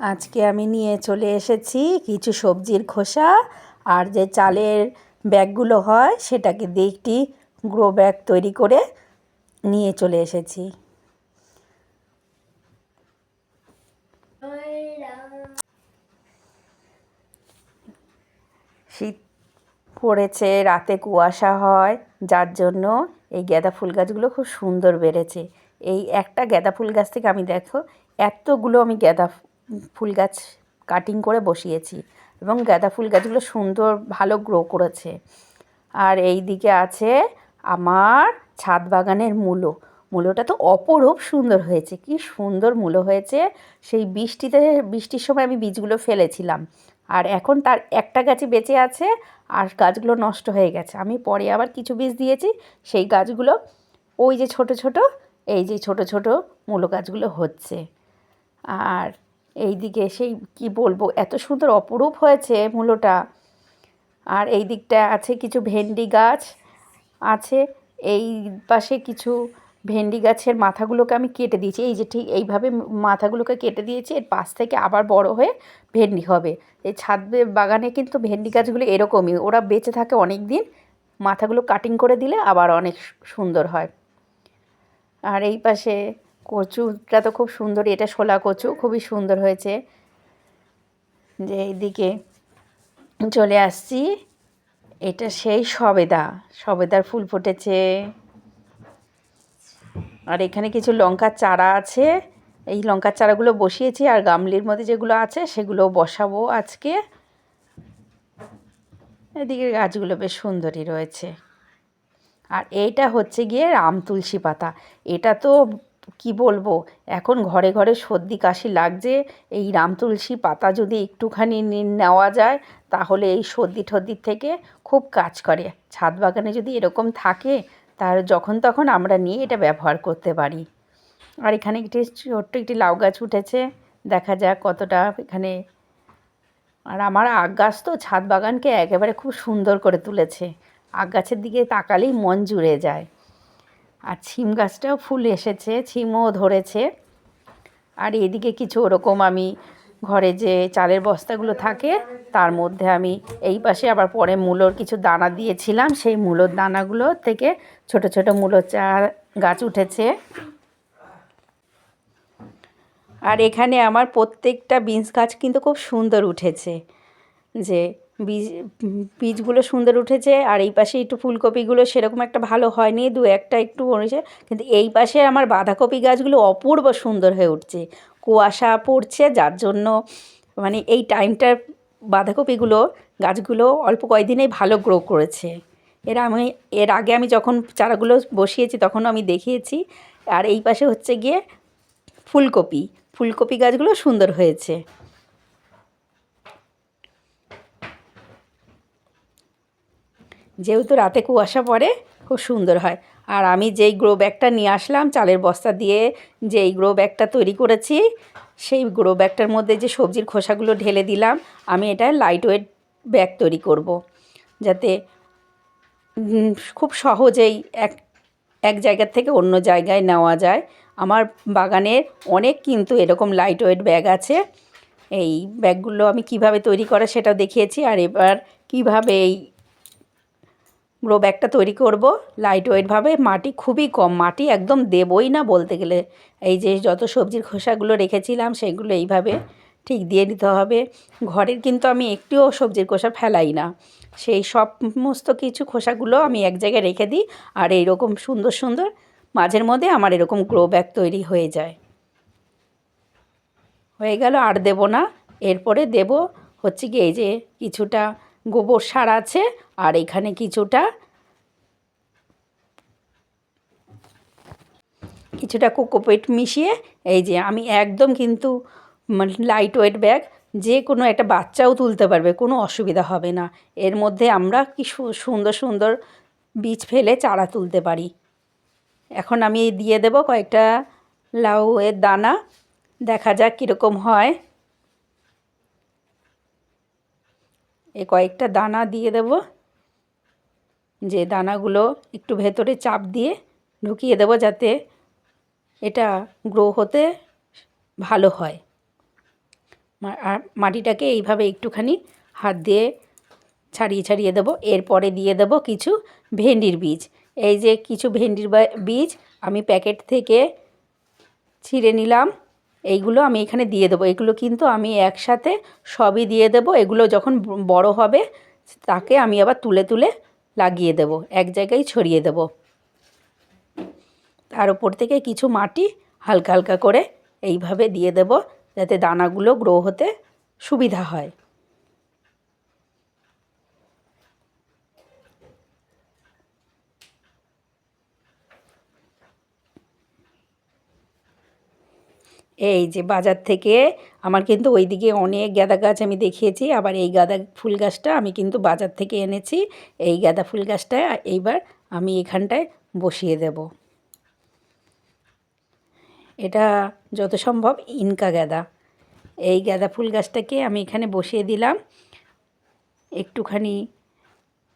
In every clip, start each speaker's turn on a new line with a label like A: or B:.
A: আজকে আমি নিয়ে চলে এসেছি কিছু সবজির খোসা আর যে চালের ব্যাগগুলো হয় সেটাকে দিয়ে একটি গ্রো ব্যাগ তৈরি করে নিয়ে চলে এসেছি। শীত পড়েছে, রাতে কুয়াশা হয়, যার জন্য এই গাঁদা ফুল গাছগুলো খুব সুন্দর বেড়েছে। এই একটা গাঁদা ফুল গাছ থেকে আমি দেখো, এতগুলো আমি গাঁদা ফুল গাছ কাটিং করে বসিয়েছি এবং গাঁদা ফুল গাছগুলো সুন্দর, ভালো গ্রো করেছে। আর এই দিকে আছে আমার ছাদ বাগানের মূলো। মূলোটা তো অপরূপ সুন্দর হয়েছে, কি সুন্দর মূলো হয়েছে। সেই বৃষ্টিতে, বৃষ্টির সময় আমি বীজগুলো ফেলেছিলাম। আর এখন তার একটা গাছই বেঁচে আছে আর গাছগুলো নষ্ট হয়ে গেছে। আমি পরে আবার কিছু বীজ দিয়েছি, সেই গাছগুলো ওই যে ছোট ছোট, এই যে ছোট ছোট মূলো গাছগুলো হচ্ছে। আর এই দিকে সেই কি বলব, এত সুন্দর অপরূপ হয়েছে মূলোটা। আর এই দিকটা আছে কিছু ভেন্ডি গাছ, আছে এই পাশে কিছু ভেন্ডি গাছের মাথাগুলোকে আমি কেটে দিয়েছি। এই যে ঠিক এইভাবে মাথাগুলোকে কেটে দিয়েছি, এর পাশ থেকে আবার বড় হয়ে ভেন্ডি হবে। এই ছাদ বাগানে কিন্তু ভেন্ডি গাছগুলো এরকমই, ওরা বেঁচে থাকে অনেক দিন মাথাগুলো কাটিং করে দিলে আবার অনেক সুন্দর হয়। আর এই পাশে কচুটা তো খুব সুন্দর এটা শোলা কচু, খুবই সুন্দর হয়েছে। যে এইদিকে চলে আসছি, এটা সেই সবেদা, সবেদার ফুল ফুটেছে। আর এখানে কিছু লঙ্কার চারা আছে, এই লঙ্কার চারাগুলো বসিয়েছি, আর গামলির মধ্যে যেগুলো আছে, সেগুলো বসাবো আজকে। এদিকে গাছগুলো বেশ সুন্দরই রয়েছে। আর এইটা হচ্ছে গিয়ে রাম তুলসী পাতা, এটা তো কি বলব? এখন ঘরে ঘরে সর্দি কাশি লাগছে, এই রাম তুলসী পাতা যদি একটুখানি নেওয়া যায়, তাহলে এই সর্দি ঠর্দির থেকে খুব কাজ করে। ছাদ বাগানে যদি এরকম থাকে, তার যখন তখন আমরা নিয়ে এটা ব্যবহার করতে পারি। আর এখানে একটি ছোট্ট একটি লাউ গাছ উঠেছে, দেখা যাক কতটা এখানে। আর আমার আগ গাছ তো ছাদ বাগানকে একেবারে খুব সুন্দর করে তুলেছে। আগ গাছের দিকে তাকালেই মন জুড়ে যায়। আর ছিম গাছটাও ফুল এসেছে, ছিমও ধরেছে। আর এদিকে কিছু ওরকম আমি ঘরে যে চালের বস্তাগুলো থাকে, তার মধ্যে আমি এই পাশে আবার পরে মূলোর কিছু দানা দিয়েছিলাম। সেই মূলোর দানাগুলো থেকে ছোট ছোট মূলো চা গাছ উঠেছে। আর এখানে আমার প্রত্যেকটা বিনস গাছ কিন্তু খুব সুন্দর উঠেছে। যে বীজ, বীজগুলো সুন্দর উঠেছে আর এই পাশে একটু ফুলকপিগুলো সেরকম একটা ভালো হয়নি, দু একটা একটু হয়েছে। কিন্তু এই পাশে আমার বাঁধাকপি গাছগুলো অপূর্ব সুন্দর হয়ে উঠছে। কুয়াশা পড়ছে, যার জন্য মানে এই টাইমটার বাঁধাকপিগুলো গাছগুলো অল্প কয়েকদিনেই ভালো গ্রো করেছে। এর আমি, এর আগে আমি যখন চারাগুলো বসিয়েছি তখন আমি দেখিয়েছি। আর এই পাশে হচ্ছে গিয়ে ফুলকপি ফুলকপি গাছগুলো সুন্দর হয়েছে। যেহেতু রাতে কুয়াশা পড়ে, খুব সুন্দর হয়। আর আমি যেই গ্রো ব্যাগটা নিয়ে আসলাম, চালের বস্তা দিয়ে যেই গ্রো ব্যাগটা তৈরি করেছি, সেই গ্রো ব্যাগটার মধ্যে যে সবজির খোসাগুলো ঢেলে দিলাম, আমি এটা লাইট ওয়েট ব্যাগ তৈরি করব। যাতে খুব সহজেই এক এক জায়গার থেকে অন্য জায়গায় নেওয়া যায়। আমার বাগানের অনেক কিন্তু এরকম লাইট ওয়েট ব্যাগ আছে। এই ব্যাগগুলো আমি কীভাবে তৈরি করা সেটাও দেখিয়েছি। আর এবার কীভাবে এই গ্রো ব্যাগটা তৈরি করব। লাইট ওয়েটভাবে মাটি খুবই কম, মাটি একদম দেবই না বলতে গেলে। এই যে যত সবজির খোসাগুলো রেখেছিলাম সেগুলো এইভাবে ঠিক দিয়ে দিতে হবে। ঘরের কিন্তু আমি একটিও সবজির খোসা ফেলাই না। সেই সমস্ত কিছু খোসাগুলো আমি এক জায়গায় রেখে দিই আর এইরকম সুন্দর সুন্দর মাঝের মধ্যে আমার এরকম গ্রো ব্যাগ তৈরি হয়ে যায়। হয়ে গেল, আর দেব না। এরপরে দেব হচ্ছে কি এই যে কিছুটা গোবর সার আছে, আর এখানে কিছুটা কিছুটা কোকোপেট মিশিয়ে, এই যে আমি একদম কিন্তু লাইট ওয়েট ব্যাগ যে কোনো একটা বাচ্চাও তুলতে পারবে, কোনো অসুবিধা হবে না। এর মধ্যে আমরা কি সুন্দর সুন্দর বীজ ফেলে চারা তুলতে পারি। এখন আমি দিয়ে দেব কয়েকটা লাউ এর দানা, দেখা যাক কীরকম হয়। এ কয়েকটা দানা দিয়ে দেব। যে দানাগুলো একটু ভেতরে চাপ দিয়ে ঢুকিয়ে দেব যাতে এটা গ্রো হতে ভালো হয়। আর মাটিটাকে এইভাবে একটুখানি হাত দিয়ে ছাড়িয়ে ছাড়িয়ে দেবো। এরপরে দিয়ে দেবো কিছু ভেন্ডির বীজ। এই যে কিছু ভেন্ডির বীজ আমি প্যাকেট থেকে ছিঁড়ে নিলাম। এইগুলো আমি এখানে দিয়ে দেবো। এগুলো কিন্তু আমি একসাথে সবই দিয়ে দেব। এগুলো যখন বড় হবে, তাকে আমি আবার তুলে তুলে লাগিয়ে দেব। এক জায়গায় ছড়িয়ে দেব। তার উপর থেকে কিছু মাটি হালকা হালকা করে এইভাবে দিয়ে দেব, যাতে দানাগুলো গ্রো হতে সুবিধা হয়। এই যে বাজার থেকে আমার কিন্তু ওইদিকে অনেক গাঁদা গাছ আমি দেখিয়েছি, আবার এই গাঁদা ফুল গাছটা আমি কিন্তু বাজার থেকে এনেছি, এই গাঁদা ফুল গাছটা এইবার আমি এখানটায় বসিয়ে দেব। এটা যত সম্ভব ইনকা গাঁদা। এই গাঁদা ফুল গাছটাকে আমি এখানে বসিয়ে দিলাম একটুখানি,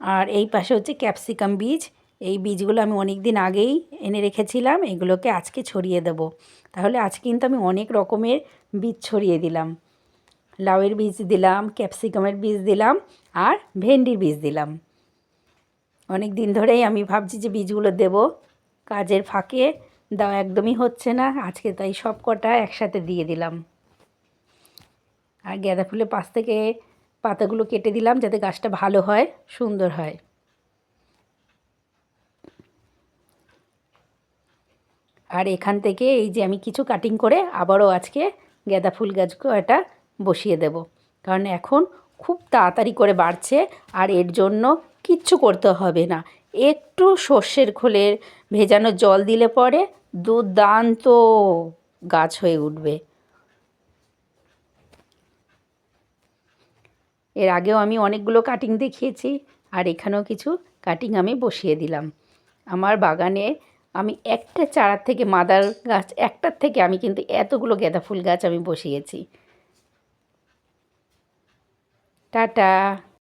A: আর এই পাশে হচ্ছে ক্যাপসিকাম বীজ এই বীজগুলো আমি অনেক দিন আগেই এনে রেখেছিলাম, এগুলোকে আজকে ছড়িয়ে দেব। তাহলে আজ কিন্তু আমি অনেক রকমের বীজ ছড়িয়ে দিলাম। লাউয়ের বীজ দিলাম, ক্যাপসিকামের বীজ দিলাম আর ভেন্ডির বীজ দিলাম। অনেক দিন ধরেই আমি ভাবছি যে বীজগুলো দেব, কাজের ফাঁকে দেওয়া একদমই হচ্ছে না, আজকে তাই সব কটা একসাথে দিয়ে দিলাম। আর গাঁদা ফুলের পাশ থেকে পাতাগুলো কেটে দিলাম যাতে গাছটা ভালো হয়, সুন্দর হয়। আর এখান থেকে এই যে আমি কিছু কাটিং করে আবারও আজকে গাঁদা ফুল গাছকে এটা বসিয়ে দেব। কারণ এখন খুব তাড়াতাড়ি করে বাড়ছে আর এর জন্য কিচ্ছু করতে হবে না। একটু সর্ষের খোলের ভেজানো জল দিলে পরে দুর্দান্ত গাছ হয়ে উঠবে। এর আগেও আমি অনেকগুলো কাটিং দেখিয়েছি আর এখানেও কিছু কাটিং আমি বসিয়ে দিলাম। আমার বাগানে আমি একটা চারার থেকে মাদার গাছ, একটার থেকে আমি কিন্তু এতগুলো গেঁদা ফুল গাছ আমি বসিয়েছি। টাটা।